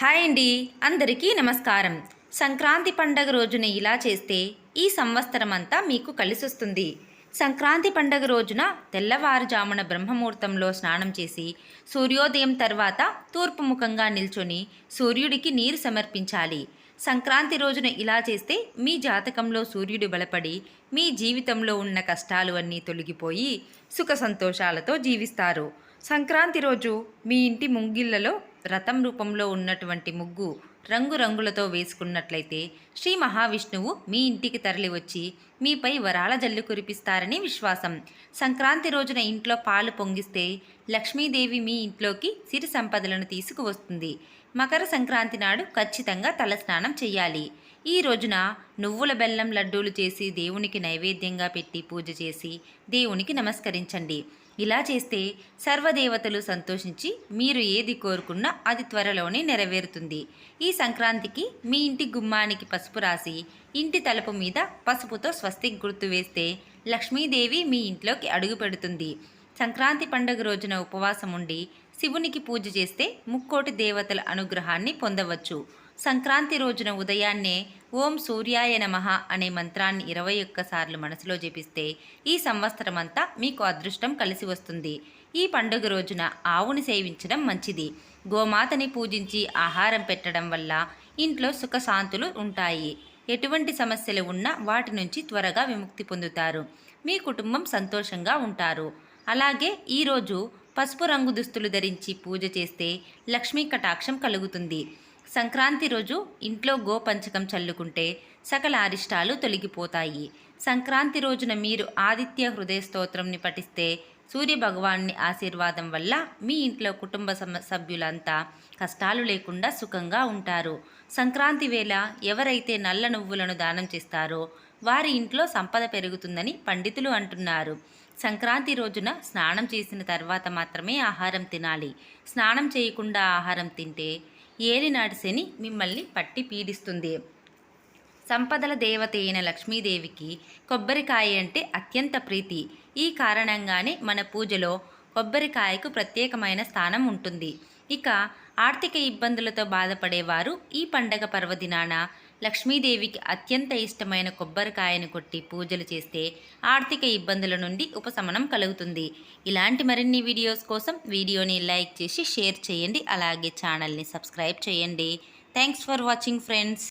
Hi అండి. అందరికీ నమస్కారం. సంక్రాంతి పండగ రోజున ఇలా చేస్తే ఈ సంవత్సరం అంతా మీకు కలిసొస్తుంది. సంక్రాంతి పండగ రోజున తెల్లవారుజామున బ్రహ్మముహూర్తంలో స్నానం చేసి సూర్యోదయం తర్వాత తూర్పు ముఖంగా నిల్చొని సూర్యుడికి నీరు సమర్పించాలి. సంక్రాంతి రోజున ఇలా చేస్తే మీ జాతకంలో సూర్యుడు బలపడి మీ జీవితంలో ఉన్న కష్టాలు అన్నీ తొలగిపోయి సుఖ సంతోషాలతో జీవిస్తారు. సంక్రాంతి రోజు మీ ఇంటి ముంగిళ్ళలో రథం రూపంలో ఉన్నటువంటి ముగ్గు రంగురంగులతో వేసుకున్నట్లయితే శ్రీ మహావిష్ణువు మీ ఇంటికి తరలివచ్చి మీపై వరాల జల్లు కురిపిస్తారని విశ్వాసం. సంక్రాంతి రోజున ఇంట్లో పాలు పొంగిస్తే లక్ష్మీదేవి మీ ఇంట్లోకి సిరి సంపదలను తీసుకువస్తుంది. మకర సంక్రాంతి నాడు ఖచ్చితంగా తలస్నానం చేయాలి ఈ రోజున నువ్వుల బెల్లం లడ్డూలు చేసి దేవునికి నైవేద్యంగా పెట్టి పూజ చేసి దేవునికి నమస్కరించండి. ఇలా చేస్తే సర్వదేవతలు సంతోషించి మీరు ఏది కోరుకున్నా అది త్వరలోనే నెరవేరుతుంది. ఈ సంక్రాంతికి మీ ఇంటి గుమ్మానికి పసుపు రాసి ఇంటి తలుపు మీద పసుపుతో స్వస్తి గుర్తు వేస్తే లక్ష్మీదేవి మీ ఇంట్లోకి అడుగు పెడుతుంది. సంక్రాంతి పండుగ రోజున ఉపవాసం ఉండి శివునికి పూజ చేస్తే ముక్కోటి దేవతల అనుగ్రహాన్ని పొందవచ్చు. సంక్రాంతి రోజున ఉదయాన్నే ఓం సూర్యాయ నమః అనే మంత్రాన్ని ఇరవై ఒక్కసార్లు మనసులో జపిస్తే ఈ సంవత్సరం అంతా మీకు అదృష్టం కలిసి వస్తుంది. ఈ పండుగ రోజున ఆవుని సేవించడం మంచిది. గోమాతని పూజించి ఆహారం పెట్టడం వల్ల ఇంట్లో సుఖశాంతులు ఉంటాయి. ఎటువంటి సమస్యలు ఉన్నా వాటి నుంచి త్వరగా విముక్తి పొందుతారు. మీ కుటుంబం సంతోషంగా ఉంటారు. అలాగే ఈరోజు పసుపు రంగు దుస్తులు ధరించి పూజ చేస్తే లక్ష్మీ కటాక్షం కలుగుతుంది. సంక్రాంతి రోజు ఇంట్లో గోపంచకం చల్లుకుంటే సకల అరిష్టాలు తొలగిపోతాయి. సంక్రాంతి రోజున మీరు ఆదిత్య హృదయ స్తోత్రంని పఠిస్తే సూర్య భగవాన్ని ఆశీర్వాదం వల్ల మీ ఇంట్లో కుటుంబ సభ్యులంతా కష్టాలు లేకుండా సుఖంగా ఉంటారు. సంక్రాంతి వేళ ఎవరైతే నల్ల నువ్వులను దానం చేస్తారో వారి ఇంట్లో సంపద పెరుగుతుందని పండితులు అంటున్నారు. సంక్రాంతి రోజున స్నానం చేసిన తర్వాత మాత్రమే ఆహారం తినాలి. స్నానం చేయకుండా ఆహారం తింటే ఏలినాటి శని మిమ్మల్ని పట్టి పీడిస్తుంది. సంపదల దేవత అయిన లక్ష్మీదేవికి కొబ్బరికాయ అంటే అత్యంత ప్రీతి. ఈ కారణంగానే మన పూజలో కొబ్బరికాయకు ప్రత్యేకమైన స్థానం ఉంటుంది. ఇక ఆర్థిక ఇబ్బందులతో బాధపడేవారు ఈ పండగ పర్వదినాన లక్ష్మీదేవికి అత్యంత ఇష్టమైన కొబ్బరికాయను కొట్టి పూజలు చేస్తే ఆర్థిక ఇబ్బందుల నుండి ఉపశమనం కలుగుతుంది. ఇలాంటి మరిన్ని వీడియోస్ కోసం వీడియోని లైక్ చేసి షేర్ చేయండి. అలాగే ఛానల్ని సబ్స్క్రైబ్ చేయండి. Thanks for watching friends